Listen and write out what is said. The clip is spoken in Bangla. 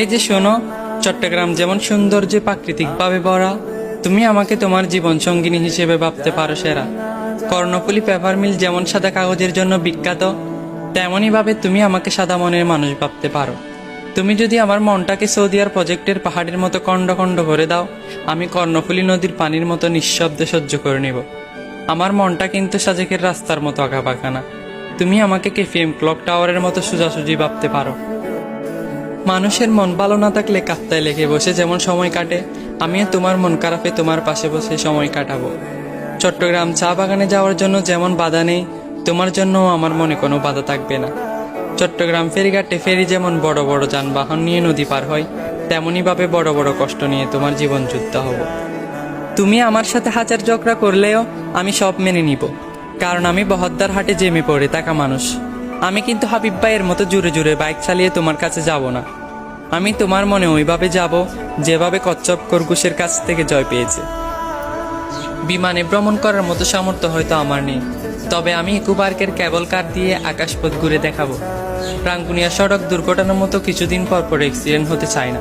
এই যে শোনো, চট্টগ্রাম যেমন সৌন্দর্যে প্রাকৃতিকভাবে ভরা, তুমি আমাকে তোমার জীবন সঙ্গিনী হিসেবে ভাবতে পারো সেরা। কর্ণফুলী পেপার মিল যেমন সাদা কাগজের জন্য বিখ্যাত তেমনই ভাবে তুমি আমাকে সাদা মনের মানুষ ভাবতে পারো। তুমি যদি আমার মনটাকে সৌদিয়ার প্রজেক্টের পাহাড়ের মতো খণ্ড খণ্ড ভরে দাও, আমি কর্ণফুলী নদীর পানির মতো নিঃশব্দে সহ্য করে নেব। আমার মনটা কিন্তু সাজেকের রাস্তার মতো আঁকা না। তুমি আমাকে কেফিএম ক্লক টাওয়ারের মতো সোজাসুজি ভাবতে পারো। মানুষের মন ভালো না থাকলে কাপ্তায় লেগে বসে যেমন সময় কাটে, আমিও তোমার মন খারাপে তোমার পাশে বসে সময় কাটাবো। চট্টগ্রাম চা বাগানে যাওয়ার জন্য যেমন বাধা নেই, তোমার জন্য আমার মনে কোনো বাধা থাকবে না। চট্টগ্রাম ফেরিঘাটে ফেরি যেমন বড় বড় যানবাহন নিয়ে নদী পার হয় তেমনইভাবে বড় বড় কষ্ট নিয়ে তোমার জীবন যুদ্ধ হব। তুমি আমার সাথে হাজার ঝগড়া করলেও আমি সব মেনে নিব, কারণ আমি বহদ্দার হাটে জেমে পড়ে থাকা মানুষ। আমি কিন্তু হাবিব ভাইয়ের মতো জুড়ে জুড়ে বাইক চালিয়ে তোমার কাছে যাব না। আমি তোমার মনে ওইভাবে যাব যেভাবে কচ্ছপ খরগোশের কাছ থেকে জয় পেয়েছে। বিমানে ভ্রমণ করার মতো সামর্থ্য হয়তো আমার নেই। তবে আমি ইকোপার্কের কেবল কার দিয়ে আকাশপথ ঘুরে দেখাবো। রাঙ্গুনিয়া সড়ক দুর্ঘটনার মতো কিছুদিন পর পর অ্যাক্সিডেন্ট হতে চায় না।